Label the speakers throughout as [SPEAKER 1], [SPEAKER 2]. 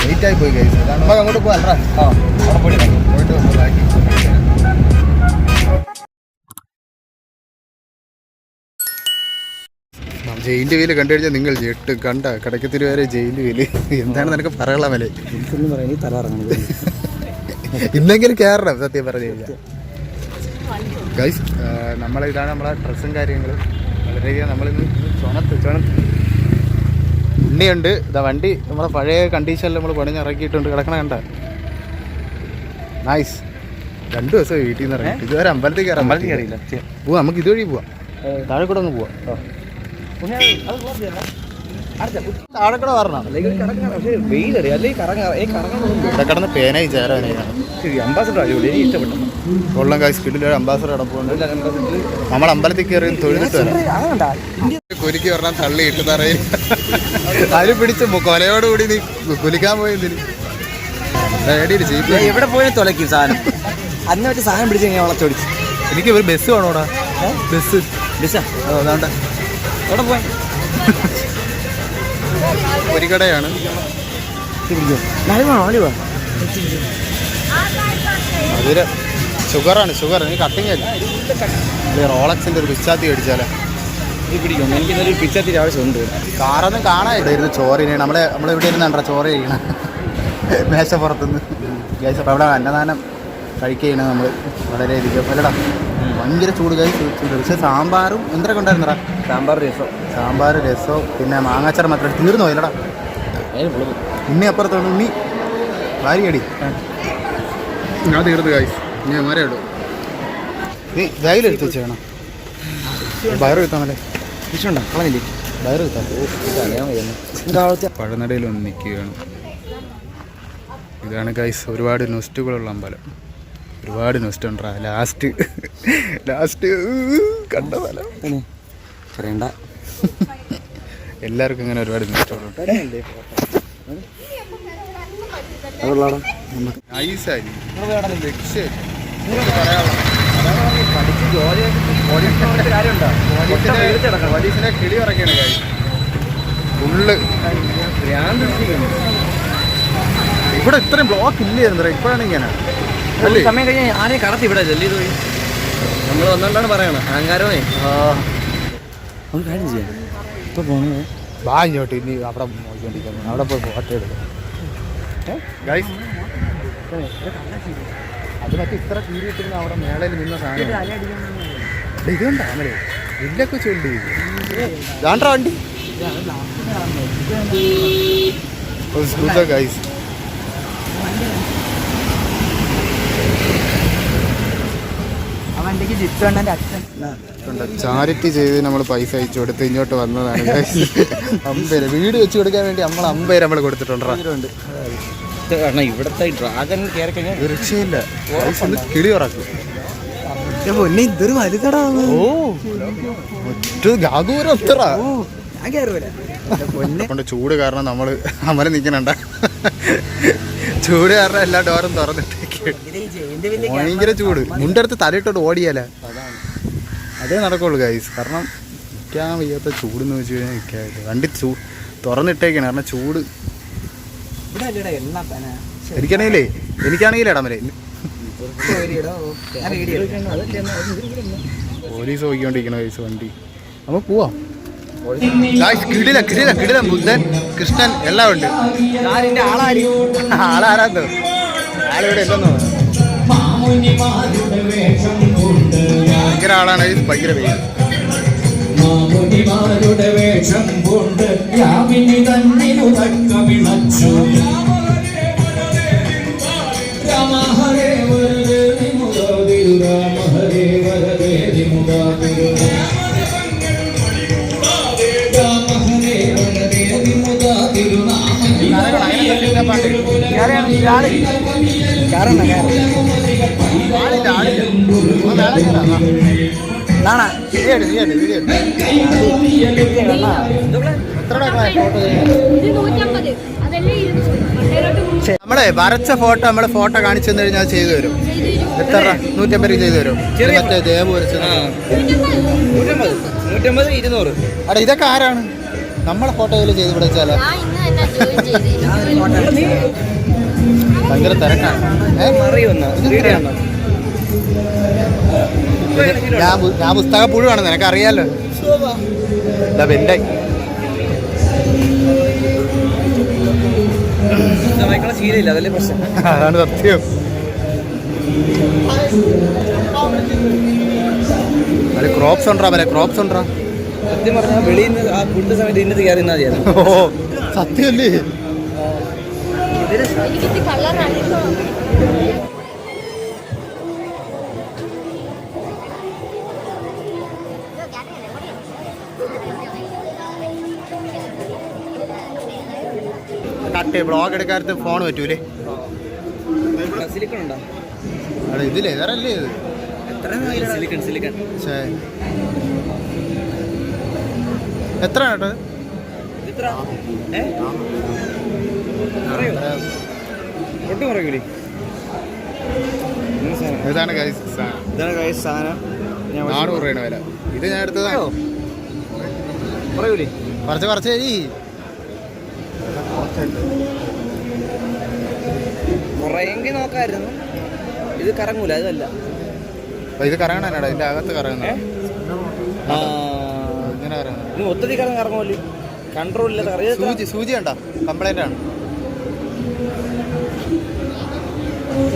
[SPEAKER 1] ചുണത്ത് ആയി പോയി കഴിച്ചു അതാണ് നമുക്ക് അങ്ങോട്ട് പോകാം ആ അവിടെ പോയിട്ട് പോയിട്ട് ബാക്കി ജയിലിന്റെ വീൽ കണ്ടു കഴിഞ്ഞാൽ നിങ്ങൾ ജെട്ട് കണ്ട കടക്കത്തിരി വരെ ജയിലിന്റെ വീൽ എന്താണ് നിനക്ക് പറയാനുള്ള മലേ
[SPEAKER 2] എനിക്കൊന്നും പറയാൻ ഈ തല ഇറങ്ങണത്
[SPEAKER 1] ഇന്നെങ്കിലും കയറണം സത്യം പറഞ്ഞു കഴിഞ്ഞാൽ. ഗൈസ് നമ്മളെ ഇതാണ് നമ്മളെ ഡ്രസ്സും കാര്യങ്ങളും. വളരെയധികം നമ്മളിന്ന് ചുണത്ത് ചുണത്ത്. ഉണ്ണിയുണ്ട് ഇതാ വണ്ടി നമ്മുടെ പഴയ കണ്ടീഷനിൽ നമ്മൾ പണിഞ്ഞിറക്കിയിട്ടുണ്ട്. കിടക്കണ കണ്ട. നൈസ് രണ്ടു ദിവസം വീട്ടിൽ നിന്ന് ഇറങ്ങി. ഇതുവരെ അമ്പലത്തിൽ കയറാം
[SPEAKER 2] അമ്പലത്തിൽ കയറിയില്ല.
[SPEAKER 1] പോവാം നമുക്ക് ഇതുവഴി പോവാം. താഴെ കൂടെ ഒന്ന് പോവാം. താഴെ കൂടെ വരണം. കിടന്ന് പേനായി ചേരാനാണ്
[SPEAKER 2] അംബാസഡർ അടിപൊളി. എനിക്ക് ഇഷ്ടപ്പെട്ടു.
[SPEAKER 1] കൊള്ളം കാശ് കിട്ടില്ല ഒരു അംബാസഡർ. കിടപ്പുണ്ട് നമ്മൾ അമ്പലത്തിൽ കയറി തൊഴുതിട്ട് വരാം. കുലുക്കി പറഞ്ഞാൽ തള്ളി ഇട്ട് തറയിൽ. അതിൽ പിടിച്ച് കൊലയോടുകൂടി നീ കുലിക്കാൻ പോയതിന്
[SPEAKER 2] എവിടെ പോയി തുലയ്ക്കും സാധനം. അന്ന് വെച്ച് സാധനം പിടിച്ച് കഴിഞ്ഞാൽ വളച്ചോടിച്ചു
[SPEAKER 1] എനിക്ക് ഒരു ബസ് വേണോടാ? ബസ്.
[SPEAKER 2] ബസ്സാ?
[SPEAKER 1] അതാണ്ട
[SPEAKER 2] എവിടെ പോയി?
[SPEAKER 1] ഒരു കടയാണ് അതൊരു ഷുഗറാണ് ഷുഗർ. നീ കട്ടിങ് അല്ല? റോളക്സിന്റെ ഒരു പിച്ചാത്തി അടിച്ചാലേ
[SPEAKER 2] ഇത് പിടിക്കും. എനിക്ക് ഇന്നൊരു പിച്ചത്തിരി ആവശ്യമുണ്ട്.
[SPEAKER 1] കാറൊന്നും കാണാൻ ഇവിടെ ഇരുന്ന് ചോറിന് നമ്മളെ നമ്മളിവിടെ ഇരുന്ന് കണ്ടാ ചോറ് കഴിക്കണം? മേശപ്പുറത്തുനിന്ന് ഗ്യാസ് അപ്പോൾ അവിടെ അന്നദാനം കഴിക്കുകയാണ് നമ്മൾ വളരെയധികം അല്ലടാ ഭയങ്കര ചൂട്. കഴിച്ച് ചൂട് പക്ഷേ സാമ്പാറും എന്തൊക്കെ ഉണ്ടായിരുന്നടാ?
[SPEAKER 2] സാമ്പാർ രസം.
[SPEAKER 1] സാമ്പാർ രസം പിന്നെ മാങ്ങാച്ചാർ മാത്രം തീർന്നു പോയില്ലടാ. ഉണ്ണി അപ്പുറത്തോണ്ട്. ഉണ്ണി ഭാര്യയടി ഞാൻ തീർന്നു കായ് ഇനി അമ്മരെ ഇടും. നീ എടുത്ത് വെച്ചേക്കണം. വയറ് കിട്ടാമല്ലേ
[SPEAKER 2] കളഞ്ഞില്ലേ?
[SPEAKER 1] പഴനടയിൽ ഒന്ന് നിൽക്കുകയാണ്. ഇതാണ് ഗൈസ് ഒരുപാട് നൊസ്റ്റുകളുള്ള അമ്പലം. ഒരുപാട് നൊസ്റ്റ് ഉണ്ടാ ലാസ്റ്റ് ലാസ്റ്റ് കണ്ട സ്ഥലം
[SPEAKER 2] പറയണ്ട.
[SPEAKER 1] എല്ലാവർക്കും ഇങ്ങനെ ഒരുപാട് നൊസ്റ്റുകളുണ്ട്
[SPEAKER 2] അതുള്ളാടാ
[SPEAKER 1] നൈസായി
[SPEAKER 2] പഠിച്ച് ജോലി കാര്യമുണ്ടോ
[SPEAKER 1] പോലീസിനെ കിളി ഇറക്കിയാണ് ഗൈസ് ഫുള്ള്. ഇവിടെ ഇത്രയും ബ്ലോക്ക് ഇല്ലായിരുന്നു ഇപ്പോഴാണ് ഇങ്ങനെ.
[SPEAKER 2] സമയം കഴിഞ്ഞാൽ ആരെയും കടത്തി ഇവിടെ ജല്ലി പോയി. നമ്മൾ വന്നോണ്ടാണ് പറയണത് അഹങ്കാരമേ. ഒരു കാര്യം ചെയ്യാം. ഇപ്പൊ പോണേ.
[SPEAKER 1] വാ ഇങ്ങോട്ട് ഇനി അവിടെ നോക്കിക്കൊണ്ടിരിക്കുന്നു. അവിടെ പോയി ഫോട്ടോ എടുക്കും. ഗൈസ് അത് മറ്റേ ഇത്ര കീറിയിട്ടിരുന്ന അവിടെ മേളയിൽ നിന്ന സാധനം. അമലേ ഇതാണ്ടാ വണ്ടി? ചാരിറ്റി ചെയ്ത് നമ്മൾ പൈസ അയച്ചു കൊടുത്ത് ഇങ്ങോട്ട് വന്നതാണ്. അമ്പേര്. വീട് വെച്ച് കൊടുക്കാൻ വേണ്ടി നമ്മൾ അമ്പേര് നമ്മൾ കൊടുത്തിട്ടുണ്ടോ
[SPEAKER 2] കാരണം ഇവിടുത്തെ ഡ്രാഗൺ കയറി കഴിഞ്ഞാൽ
[SPEAKER 1] രക്ഷയില്ല. കിളി ഉറക്കും
[SPEAKER 2] പൊന്നെ ഇതൊരു വലുതടാ
[SPEAKER 1] ഓ. ഒറ്റ ഗാഗൂരം എത്ര
[SPEAKER 2] ഞാൻ കയറൂല പൊന്നെ.
[SPEAKER 1] കൊണ്ട് ചൂട് കാരണം നമ്മൾ അമല നിൽക്കണണ്ട ചൂട് കാരണം എല്ലാ ഡോറും തുറന്നിട്ടേക്ക്. ഭയങ്കര ചൂട്. മുണ്ടടുത്ത് തലയിട്ടോട്ട് ഓടിയാല. അതേ നടക്കുള്ളൂ ഗൈസ് കാരണം നിൽക്കാൻ വയ്യാത്ത ചൂടെന്ന് വെച്ച് കഴിഞ്ഞാൽ നിൽക്കാതെ വണ്ടി ചൂ തുറന്നിട്ടേക്കാണ്. കാരണം ചൂട്. എനിക്കാണെങ്കിലേ എനിക്കാണെങ്കിലേ ഇടമലേ പോലീസ് നോക്കിക്കൊണ്ടിരിക്കണ ഗൈസ് വണ്ടി. നമ്മൾ പോവാം. ഗായ്സ്, കിടില കിടില കിടില ബുദ്ധൻ കൃഷ്ണൻ എല്ലാം ഉണ്ട്. ആളാരാന്തോ ആളിവിടെ ഇല്ലെന്നോ ഭയങ്കര ആളാണ് ഭയങ്കര പേര്.
[SPEAKER 3] മാമുനിമാരുടെ വേഷം കൊണ്ട് യാമിനി വിളച്ചു.
[SPEAKER 1] വീഡിയോ എടു, വീഡിയോ എടു, വീഡിയോ നമ്മളെ വരച്ച ഫോട്ടോ നമ്മളെ ഫോട്ടോ കാണിച്ചു തന്നു കഴിഞ്ഞാൽ ചെയ്തു തരും. എത്ര? നൂറ്റമ്പത് രൂപ ചെയ്തു തരും. മറ്റേ ദേവ് വരച്ചത് അടാ ഇതൊക്കെ ആരാണ്? നമ്മളെ ഫോട്ടോ ചെയ്ത് വിളിച്ചാലോ ഭയങ്കര തിരക്കാണ്? ഞാൻ ഞാൻ പുസ്തക പുഴുവാണ് നിനക്ക് അറിയാലോ എന്റെ വെന്റെ
[SPEAKER 2] വായിക്കണ ശീലമില്ല അതല്ലേ പ്രശ്നം?
[SPEAKER 1] അതാണ് സത്യം. അത് ക്രോപ്സ് ഉണ്ടോ? അവരെ ക്രോപ്സ് ഉണ്ടോ?
[SPEAKER 2] സത്യം പറഞ്ഞാൽ വെളിയിൽ നിന്ന് ആ കൊടുത്ത സമയത്ത് ഇന്നത് കയറി നിന്നാ മതിയായിരുന്നു.
[SPEAKER 1] ഓ സത്യമല്ലേ കട്ട് ബ്ലോഗ് എടുക്കാത്ത ഫോൺ പറ്റൂലേ?
[SPEAKER 2] സിലിക്കൺ ഉണ്ടോ
[SPEAKER 1] വേറല്ലേ ഇത്?
[SPEAKER 2] Silicon silicon.
[SPEAKER 1] എത്ര കേട്ടോ
[SPEAKER 2] ഇത്ര? ഏ? ഒട്ടും പറയൂലേ
[SPEAKER 1] ഇതാണ് സാധനം.
[SPEAKER 2] ഇതാണ് ഗൈസ് സാധനം.
[SPEAKER 1] നാനൂറ് രൂപയാണ് വില. ഇത് ഞാൻ എടുത്തതാണോ
[SPEAKER 2] പറയോ പറയൂലേ
[SPEAKER 1] കുറച്ച് കുറച്ച് കഴി
[SPEAKER 2] കുറയെങ്കിൽ നോക്കായിരുന്നു. ഇത് കറങ്ങൂല അതല്ല
[SPEAKER 1] ഇത് കറങ്ങണാടാ ഇതിന്റെ അകത്ത് കറങ്ങുന്ന ഇങ്ങനെ കറങ്ങുന്നത്
[SPEAKER 2] ഇത് മൊത്തത്തിൽ കറങ്ങി കറങ്ങുമല്ലോ. കൺട്രോൾ ഇല്ല
[SPEAKER 1] സൂചി സൂചി ഉണ്ടോ കംപ്ലൈന്റ് ആണ്.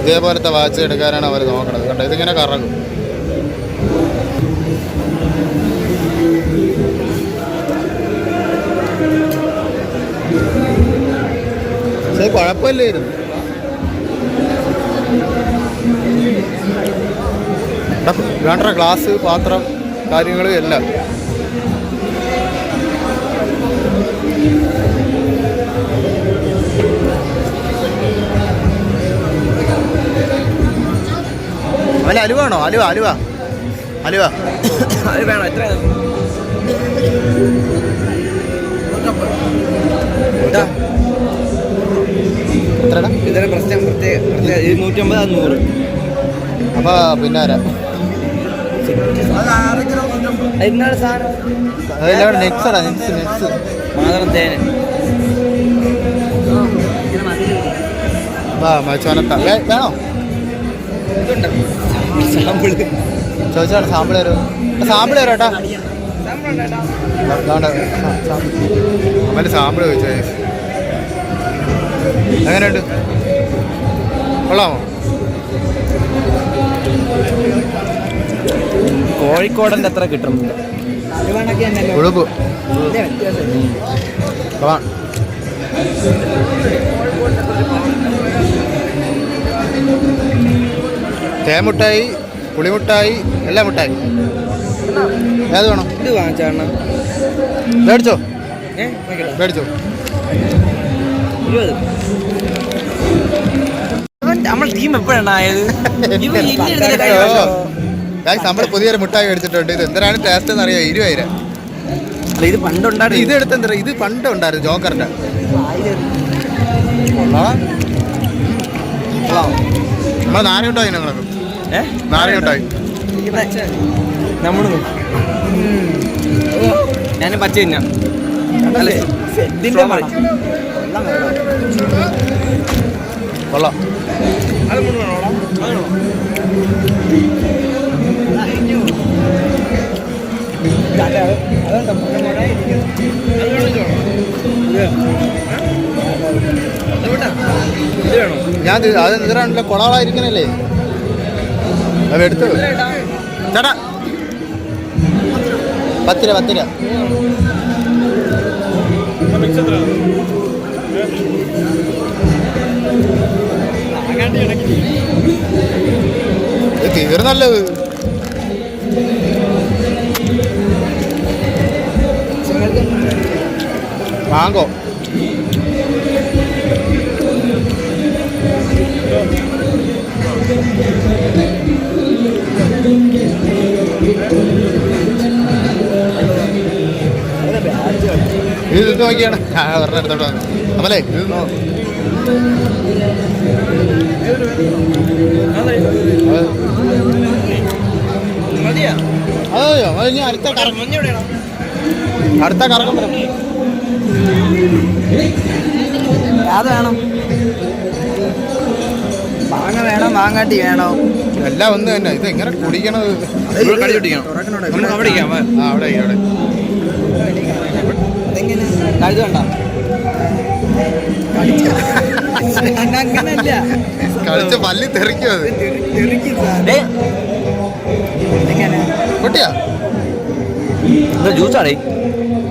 [SPEAKER 1] ഇതേപോലത്തെ വാച്ച് എടുക്കാനാണ് അവർ നോക്കുന്നത് കണ്ടോ? ഇതിങ്ങനെ കറങ്ങും. കുഴപ്പമില്ലായിരുന്നു. വേണ്ട ഗ്ലാസ് പാത്രം കാര്യങ്ങളും എല്ലാം. അവന് അലുവാണോ അലുവ അലുവ. അലുവ.
[SPEAKER 2] അത് വേണം എത്ര
[SPEAKER 1] എത്രടാ?
[SPEAKER 2] പ്രശ്നം പ്രത്യേക നൂറ്റമ്പത് നൂറ്.
[SPEAKER 1] പിന്നെ ആരാ?
[SPEAKER 2] എന്താണ് സാധനം?
[SPEAKER 1] അതെല്ലാം നെക്സടാ നെക്സ് നെക്സ്.
[SPEAKER 2] മാതളം തേന്.
[SPEAKER 1] വാ മച്ചോനത്ത വേണോ? ചോദിച്ചാണ് സാമ്പിൾ തരോ. സാമ്പിൾ തരോ ഏട്ടാ. അവന്റെ സാമ്പിൾ ചോദിച്ചേ എങ്ങനെയുണ്ട്? കൊള്ളാമോ?
[SPEAKER 2] കോഴിക്കോടന്റെ അത്ര കിട്ടും.
[SPEAKER 1] ഉടുപ്പ് തേമുട്ടായി പുളിമുട്ടായി എല്ലാ മുട്ടായി ഏത് വേണം?
[SPEAKER 2] ഇത് വാങ്ങിച്ചാണ്
[SPEAKER 1] മേടിച്ചോ? മേടിച്ചോ?
[SPEAKER 2] നമ്മൾ ടീം എപ്പോഴാണ് ആയത്?
[SPEAKER 1] ഗായ്സ് നമ്മൾ പുതിയൊരു മുട്ടായി മേടിച്ചിട്ടുണ്ട്. ഇത് എന്തിനാണ് ടേസ്റ്റ് എന്ന് അറിയാം? ഇരുപതിരം.
[SPEAKER 2] ഇത് പണ്ടുണ്ടായിരുന്നു.
[SPEAKER 1] ഇത് എടുത്ത് എന്താ ഇത് പണ്ട് ഉണ്ടായിരുന്നു ജോക്കറിന്റെ നമ്മളെ നാരുണ്ടോ നാരങ്ങട്ടായി
[SPEAKER 2] നമ്മളും ഞാൻ പച്ച തിന്നാം.
[SPEAKER 1] കൊള്ളാം? ഞാൻ അത് എന്തിനാണല്ലോ കൊളാളായിരിക്കണല്ലേ? അത് എടുത്തു ചേട്ടാ. പത്ത് രൂപ പത്ത് രൂപ തീർന്നല്ലത് മാങ്കോ. ഇത് നോക്കിയാണ്. അവരുടെ അടുത്തോട്ട് വന്നു. അമലേ ഇത് അതെയോ അത് ഇനി അടുത്ത കറങ്ങും അടുത്ത കറക്കം വരും.
[SPEAKER 2] അത് വേണം. മാങ്ങ വേണം മാങ്ങാട്ടി വേണം.
[SPEAKER 1] എല്ലാം ഒന്ന് തന്നെ. ഇത് എങ്ങനെ കുടിക്കണത്?
[SPEAKER 2] കടി പിടിക്കണം നമുക്ക് അവിടെ
[SPEAKER 1] അവിടെ അവിടെ
[SPEAKER 2] ഇത് കണ്ട? അങ്ങനല്ല
[SPEAKER 1] കളിച്ച പല്ലി തെറിക്കും അത് പൊട്ടിയാ?
[SPEAKER 2] ജ്യൂസാടേ.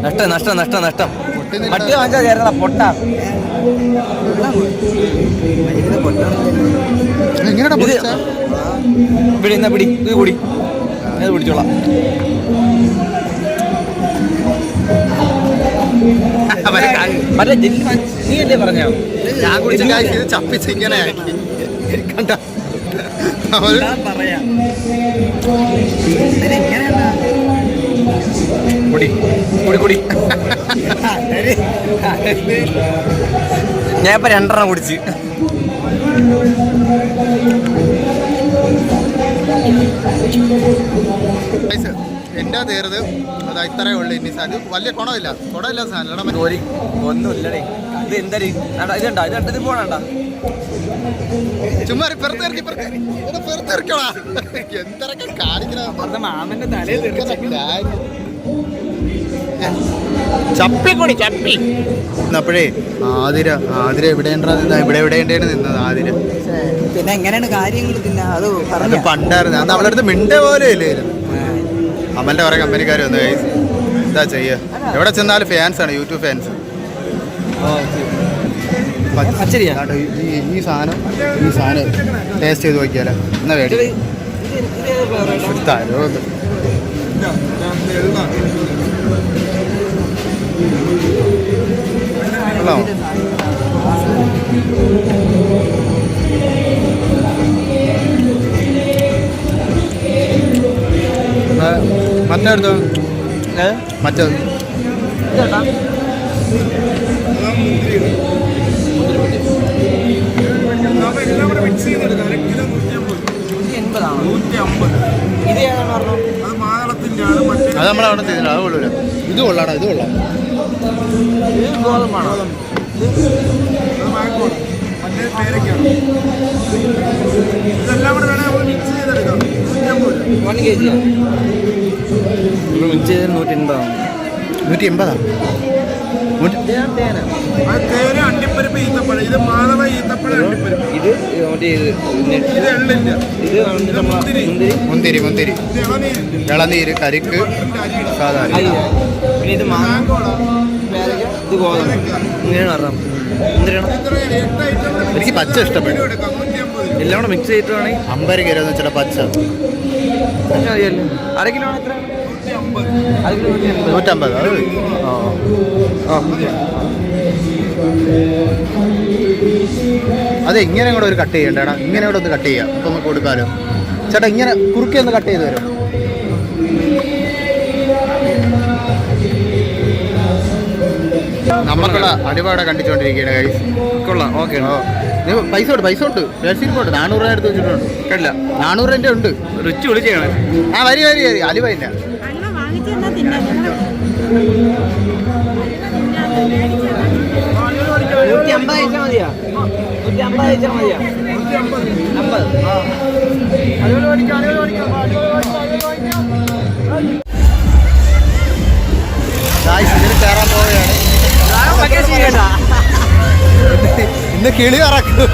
[SPEAKER 2] നഷ്ടം നഷ്ടം നഷ്ടം നഷ്ടം.
[SPEAKER 1] പൊട്ടി
[SPEAKER 2] മറ്റേ വാങ്ങിച്ചാൽ ചേർന്ന പൊട്ട.
[SPEAKER 1] എങ്ങനെയാ പൊട്ടിച്ച?
[SPEAKER 2] പിടി എന്നാ പിടി ഇത് കുടി അത് പിടിച്ചോളാം. മറ്റേ നീ അല്ലേ പറഞ്ഞോ?
[SPEAKER 1] ഞാൻ കുടിച്ച കാശ് ഇത് ചപ്പിച്ച് ഇങ്ങനെ ആക്കി. കണ്ട.
[SPEAKER 2] പറയാം. കുടി കുടി കുടി. ഞാൻ ഇപ്പൊ രണ്ടെണ്ണം കുടിച്ച്.
[SPEAKER 1] എന്റെ തീർത് അത് ഇത്രയേ ഉള്ളൂ. ഇനി അത് വലിയ കുണമില്ല. കുണമില്ല സാധനം
[SPEAKER 2] ജോലി. ഒന്നുമില്ലടേ. ഇത് എന്താ ഇതുണ്ടോ? ഇത് ഇത് പോണണ്ട
[SPEAKER 1] ചുമ്മാ പെറുത്തിറക്കി പെറുത്തിറക്കടാ എന്തൊക്കെ കാണിക്കണ?
[SPEAKER 2] മാമന്റെ തലയിൽ
[SPEAKER 1] ചപ്പിക്കൊടി ചപ്പി. അപ്പോഴേ ആതിര ആതിര എവിടെ ഇവിടെ എവിടെ ഉണ്ടേന്ന് നിന്നത് ആതിര?
[SPEAKER 2] പിന്നെ എങ്ങനെയാണ് കാര്യങ്ങൾ? പിന്നെ അത് പറഞ്ഞു?
[SPEAKER 1] പണ്ടായിരുന്നു. അന്ന് അവളടുത്ത് മിണ്ട പോലെ ഇല്ലായിരുന്നു അമ്മന്റെ കുറെ കമ്പനിക്കാർ വന്നു. എന്താ ചെയ്യുക എവിടെ ചെന്നാലും ഫാൻസ് ആണ് യൂട്യൂബ് ഫാൻസ് ഈ സാധനം ഈ സാധനം ടേസ്റ്റ് ചെയ്ത് നോക്കിയാലോ. എന്നാ വേണ്ടി തരോ ആ, മറ്റേ എടുത്തോ മറ്റേ
[SPEAKER 2] എൺപതാണോ ഇത് ഏതാണ് പറഞ്ഞു?
[SPEAKER 1] അത് നമ്മൾ നമ്മളവിടെ ചെയ്തില്ല അത് കൊള്ളൂല. ഇത് കൊള്ളാടാ ഇത് കൊള്ളാം.
[SPEAKER 2] ഗോതമ്പാണോ? വൺ കെ ജിയാ മിക്സ് ചെയ്ത് നൂറ്റി എൺപതാണ്
[SPEAKER 1] നൂറ്റി എൺപതാണ്
[SPEAKER 2] തേന
[SPEAKER 3] അണ്ടിപ്പരിപ്പ് ഈത്തപ്പഴം. ഇത് ഈത്തപ്പഴം അണ്ടിപ്പരിപ്പ്.
[SPEAKER 2] ഇത് ഇത്
[SPEAKER 3] ഇത് എള്ളില്ല.
[SPEAKER 2] മുന്തിരി.
[SPEAKER 1] മുന്തിരി. മുന്തിരി
[SPEAKER 3] ഇളനീര്.
[SPEAKER 1] കരിക്ക് സാധാരണ.
[SPEAKER 2] പിന്നെ ഇത് ഇത് ഗോതമ്പ്. ഇങ്ങനെയാണ് മുന്തിരിയാണ്
[SPEAKER 1] എനിക്ക് പച്ച ഇഷ്ടപ്പെട്ടു.
[SPEAKER 3] നൂറ്റി
[SPEAKER 2] എല്ലാം കൂടെ മിക്സ് ചെയ്തിട്ടാണെങ്കിൽ
[SPEAKER 1] അമ്പത് കിലോ എന്ന് വെച്ചാൽ പച്ച.
[SPEAKER 2] അറിയില്ല അര കിലോ ആണ് എത്ര
[SPEAKER 1] നൂറ്റമ്പത്. അത് അതെ അത് ഇങ്ങനെ കൂടെ ഒരു കട്ട് ചെയ്യണ്ടേടാ ഇങ്ങനെ കൂടെ ഒന്ന് കട്ട് ചെയ്യാം. നമുക്ക് കൊടുക്കാലോ. ചേട്ടാ ഇങ്ങനെ കുറുക്കി ഒന്ന് കട്ട് ചെയ്ത് തരും? നമ്മളുടെ അടിപാടെ കണ്ടിച്ചുകൊണ്ടിരിക്കുകയാണ് കൈസ്
[SPEAKER 2] കൊള്ളാം ഓക്കെ
[SPEAKER 1] ഓ പൈസ ഉണ്ട് പൈസ ഉണ്ട് പേഴ്സിരിപ്പുണ്ട് നാനൂറ് രൂപ എടുത്ത് വെച്ചിട്ടുണ്ട്.
[SPEAKER 2] കേട്ടില്ല.
[SPEAKER 1] നാനൂറ് രൂപ ഉണ്ട്.
[SPEAKER 2] റിച്ച് വിളിച്ചാണ്
[SPEAKER 1] ആ വരി വരി വരി. അലിവയില്ല
[SPEAKER 4] വാങ്ങിച്ചു തന്നാ. തിന്നാ
[SPEAKER 2] നൂറ്റി അമ്പത് അയച്ചാൽ മതിയാ? നൂറ്റി അമ്പത് അയച്ചാൽ മതിയാ? അമ്പത്
[SPEAKER 1] ഇതിൽ കയറാൻ പോവുകയാണ് ഇന്ന് കിളി ഇറക്കും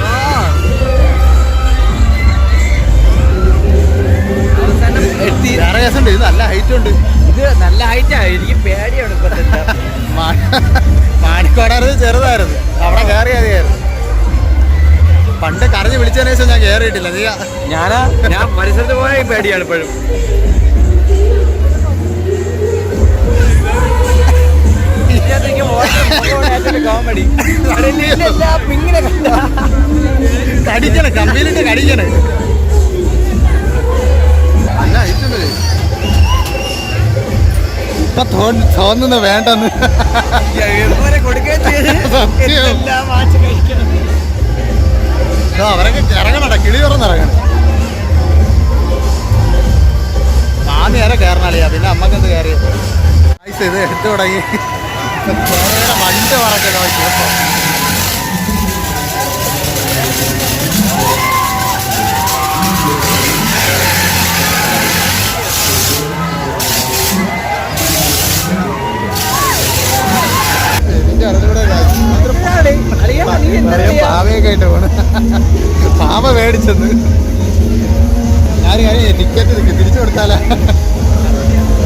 [SPEAKER 1] വേറെ കേസുണ്ട്. ഇത് നല്ല ഹൈറ്റ് ഉണ്ട്.
[SPEAKER 2] ഇത് നല്ല ഹൈറ്റാ എനിക്ക് പേടിയാണ് ഇപ്പൊ
[SPEAKER 1] മാണിക്കോടായിരുന്നു ചെറുതായിരുന്നു. അവിടെ കയറി മതിയായിരുന്നു പണ്ട് കരഞ്ഞ് വിളിച്ചതിന് ശേഷം ഞാൻ കയറിയിട്ടില്ല നീ
[SPEAKER 2] ഞാനാ ഞാൻ പരിസരത്ത് പോയ പേടിയാണ് ഇപ്പോഴും. കോമഡി
[SPEAKER 1] കടിക്കണേ കമ്പിയിലിട്ട് കടിക്കണേ. ഇപ്പൊ തോന്നി- തോന്നുന്നു വേണ്ടെന്ന്. അവരൊക്കെ ഇറങ്ങണട കിളി തുറന്നിറങ്ങണം ആദ്യം നേരെ കയറണല്ലേ പിന്നെ അമ്മയ്ക്ക് എന്ത് കയറിയത് ഇത് എടുത്തു തുടങ്ങി. വണ്ടി വണ്ട് പറക്കലോ പാവയൊക്കെ ആയിട്ട് പോണ് പാവ മേടിച്ചത് ഞാൻ കാര്യം ടിക്കറ്റ് തിരിച്ചു കൊടുത്താലേ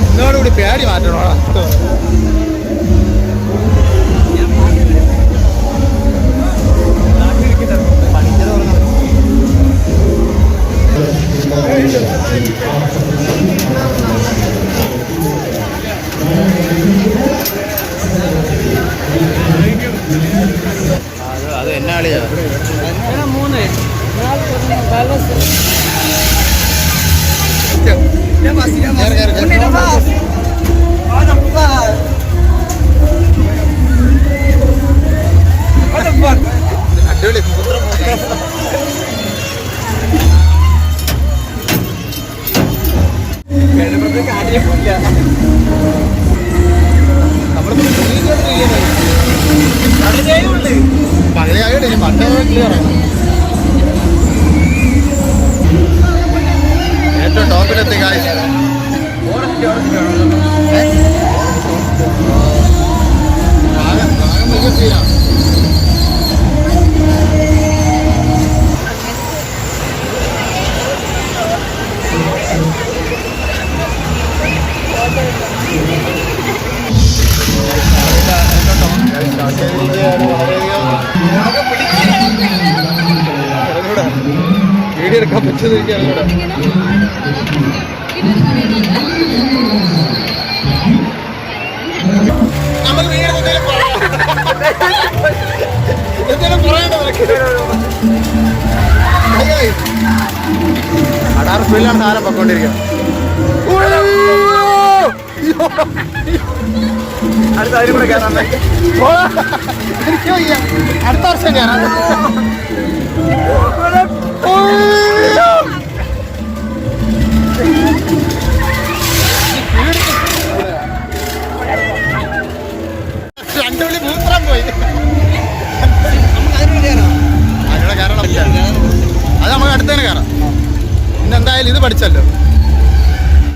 [SPEAKER 1] എന്നോടുകൂടി പേടി മാറ്റണോടാ അത് അത് എന്നാ കളിയാ
[SPEAKER 2] മൂന്ന്
[SPEAKER 1] കേറ്, കേറ്, കേറ്. അടിപൊളി എനിക്ക് അറിഞ്ഞൂടാ നമുക്ക് വീഡിയോ എന്തെങ്കിലും. എന്തെങ്കിലും പറയണ്ടോ. അടാറ് സ്പീഡിലാണ് സാധനം പൊക്കോണ്ടിരിക്കുന്നത്
[SPEAKER 2] അടുത്ത അതിലും കൂടെ കയറാൻ
[SPEAKER 1] എനിക്ക് അടുത്ത വർഷം കയറാം അടുത്തതിന് കയറാം. പിന്നെ ഇത് പഠിച്ചല്ലോ.